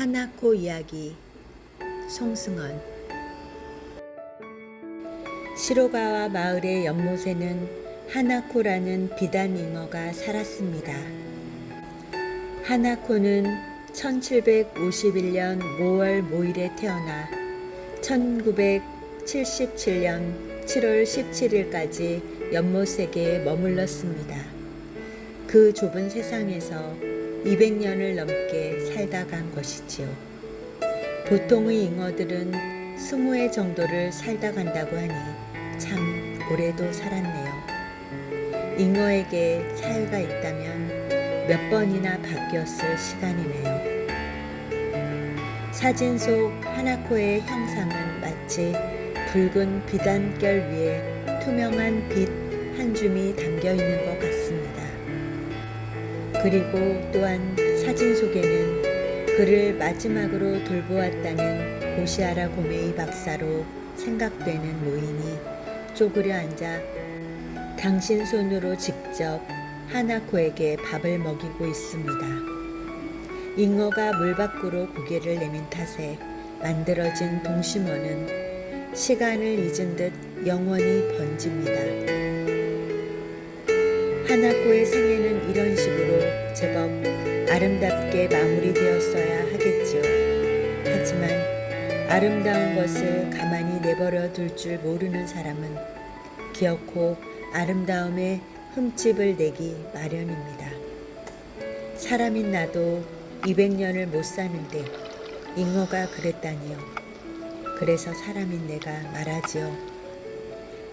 하나코 이야기 송승헌 시로가와 마을의 연못에는 하나코라는 비단 잉어가 살았습니다. 하나코는 1751년 5월 모일에 태어나 1977년 7월 17일까지 연못세계에 머물렀습니다. 그 좁은 세상에서 200년을 넘게 살다 간 것이지요. 보통의 잉어들은 20회 정도를 살다 간다고 하니 참 오래도 살았네요. 잉어에게 사유가 있다면 몇 번이나 바뀌었을 시간이네요. 사진 속 하나코의 형상은 마치 붉은 비단결 위에 투명한 빛 한 줌이 담겨 있는 것 같습니다. 그리고 또한 사진 속에는 그를 마지막으로 돌보았다는 고시아라 고메이 박사로 생각되는 노인이 쪼그려 앉아 당신 손으로 직접 하나코에게 밥을 먹이고 있습니다. 잉어가 물 밖으로 고개를 내민 탓에 만들어진 동심원은 시간을 잊은 듯 영원히 번집니다. 하나코의 생애는 이런 식으로 제법 아름답게 마무리되었어야 하겠지요. 하지만 아름다운 것을 가만히 내버려 둘 줄 모르는 사람은 기어코 아름다움에 흠집을 내기 마련입니다. 사람인 나도 200년을 못 사는데 잉어가 그랬다니요. 그래서 사람인 내가 말하지요.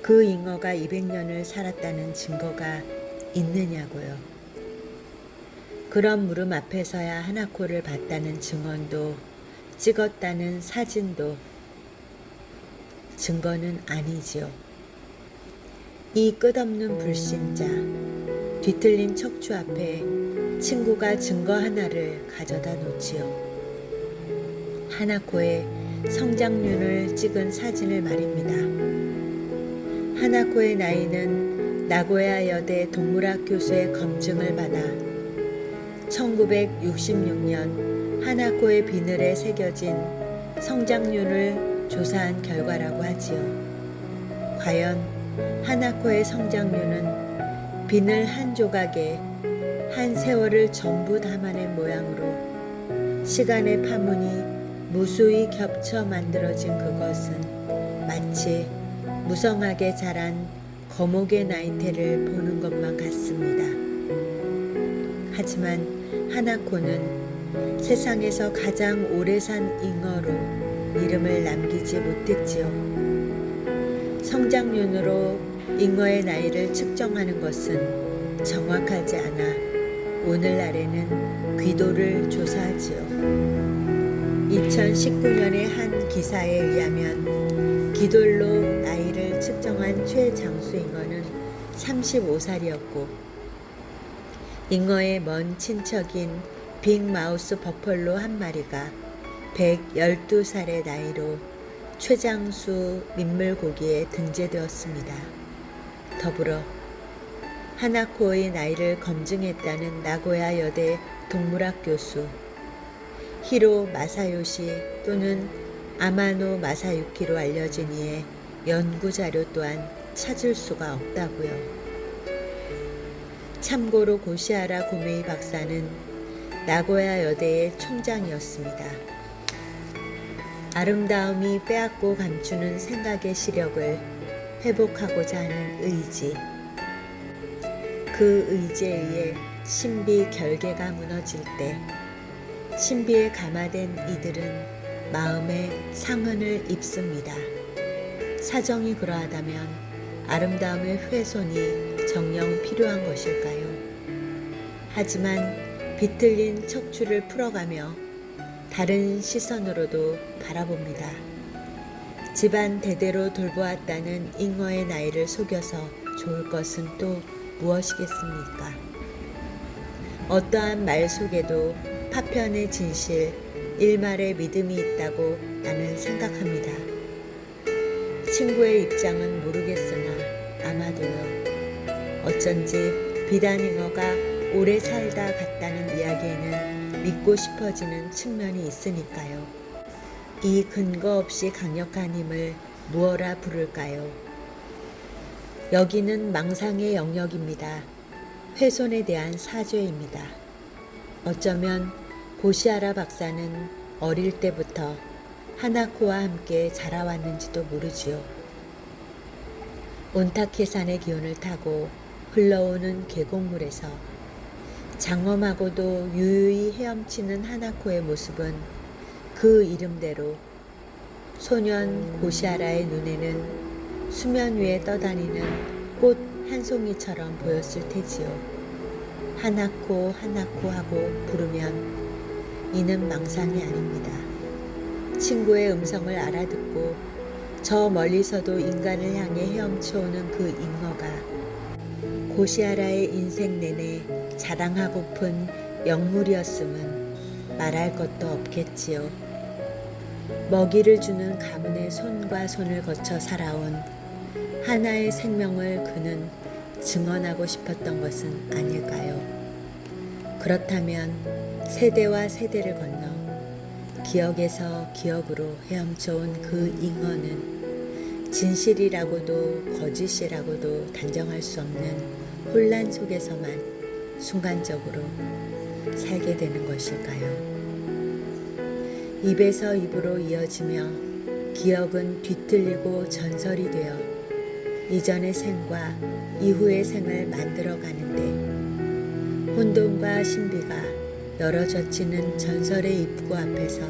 그 잉어가 200년을 살았다는 증거가 있느냐고요. 그런 무릎 앞에서야 하나코를 봤다는 증언도 찍었다는 사진도 증거는 아니지요. 이 끝없는 불신자, 뒤틀린 척추 앞에 친구가 증거 하나를 가져다 놓지요. 하나코의 성장륜을 찍은 사진을 말입니다. 하나코의 나이는 나고야 여대 동물학 교수의 검증을 받아 1966년 하나코의 비늘에 새겨진 성장륜을 조사한 결과라고 하지요. 과연 하나코의 성장륜은 비늘 한 조각에 한 세월을 전부 담아낸 모양으로 시간의 파문이 무수히 겹쳐 만들어진 그것은 마치 무성하게 자란 거목의 나이테를 보는 것만 같습니다. 하지만 하나코는 세상에서 가장 오래 산 잉어로 이름을 남기지 못했지요. 성장륜으로 잉어의 나이를 측정하는 것은 정확하지 않아 오늘날에는 귀도를 조사하지요. 2019년의 한 기사에 의하면 기돌로 나이를 측정한 최장수 잉어는 35살이었고 잉어의 먼 친척인 빅마우스 버펄로 한 마리가 112살의 나이로 최장수 민물고기에 등재되었습니다. 더불어 하나코의 나이를 검증했다는 나고야 여대 동물학 교수 히로 마사요시 또는 아마노 마사유키로 알려진 이의 연구 자료 또한 찾을 수가 없다고요. 참고로 고시아라 고메이 박사는 나고야 여대의 총장이었습니다. 아름다움이 빼앗고 감추는 생각의 시력을 회복하고자 하는 의지. 그 의지에 의해 신비 결계가 무너질 때 신비에 감화된 이들은 마음에 상흔을 입습니다. 사정이 그러하다면 아름다움의 훼손이 정령 필요한 것일까요? 하지만 비틀린 척추를 풀어가며 다른 시선으로도 바라봅니다. 집안 대대로 돌보았다는 잉어의 나이를 속여서 좋을 것은 또 무엇이겠습니까? 어떠한 말 속에도 파편의 진실, 일말의 믿음이 있다고 나는 생각합니다. 친구의 입장은 모르겠으나 아마도요. 어쩐지 비단잉어가 오래 살다 갔다는 이야기에는 믿고 싶어지는 측면이 있으니까요. 이 근거 없이 강력한 힘을 무엇라 부를까요? 여기는 망상의 영역입니다. 훼손에 대한 사죄입니다. 어쩌면 고시아라 박사는 어릴 때부터 하나코와 함께 자라왔는지도 모르지요. 온타케산의 기운을 타고 흘러오는 계곡물에서 장엄하고도 유유히 헤엄치는 하나코의 모습은 그 이름대로 소년 고시아라의 눈에는 수면 위에 떠다니는 꽃 한 송이처럼 보였을 테지요. 하나코 하나코 하고 부르면 이는 망상이 아닙니다. 친구의 음성을 알아듣고 저 멀리서도 인간을 향해 헤엄쳐오는 그 잉어가 고시아라의 인생 내내 자랑하고픈 영물이었음은 말할 것도 없겠지요. 먹이를 주는 가문의 손과 손을 거쳐 살아온 하나의 생명을 그는 증언하고 싶었던 것은 아닐까요? 그렇다면 세대와 세대를 건너 기억에서 기억으로 헤엄쳐온 그 잉어는 진실이라고도 거짓이라고도 단정할 수 없는 혼란 속에서만 순간적으로 살게 되는 것일까요? 입에서 입으로 이어지며 기억은 뒤틀리고 전설이 되어 이전의 생과 이후의 생을 만들어 가는데 혼돈과 신비가 열어 젖히는 전설의 입구 앞에서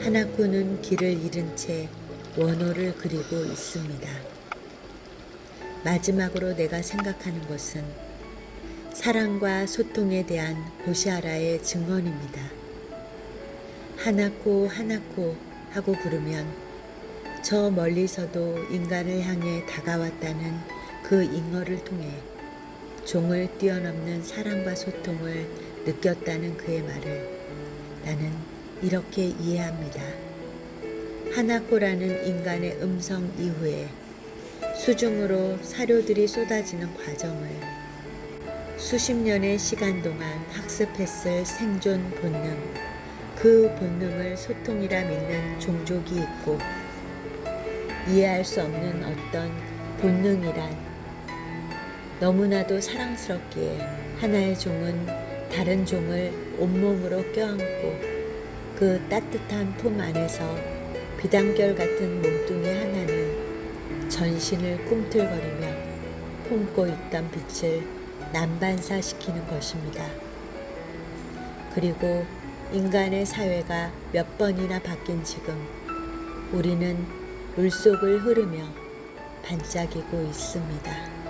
하나코는 길을 잃은 채 원호를 그리고 있습니다. 마지막으로 내가 생각하는 것은 사랑과 소통에 대한 고시아라의 증언입니다. 하나코 하나코 하고 부르면 저 멀리서도 인간을 향해 다가왔다는 그 잉어를 통해 종을 뛰어넘는 사랑과 소통을 느꼈다는 그의 말을 나는 이렇게 이해합니다. 하나코라는 인간의 음성 이후에 수중으로 사료들이 쏟아지는 과정을 수십 년의 시간 동안 학습했을 생존 본능, 그 본능을 소통이라 믿는 종족이 있고 이해할 수 없는 어떤 본능이란 너무나도 사랑스럽기에 하나의 종은 다른 종을 온몸으로 껴안고 그 따뜻한 품 안에서 비단결 같은 몸뚱이 하나는 전신을 꿈틀거리며 품고 있던 빛을 남반사시키는 것입니다. 그리고 인간의 사회가 몇 번이나 바뀐 지금 우리는 물속을 흐르며 반짝이고 있습니다.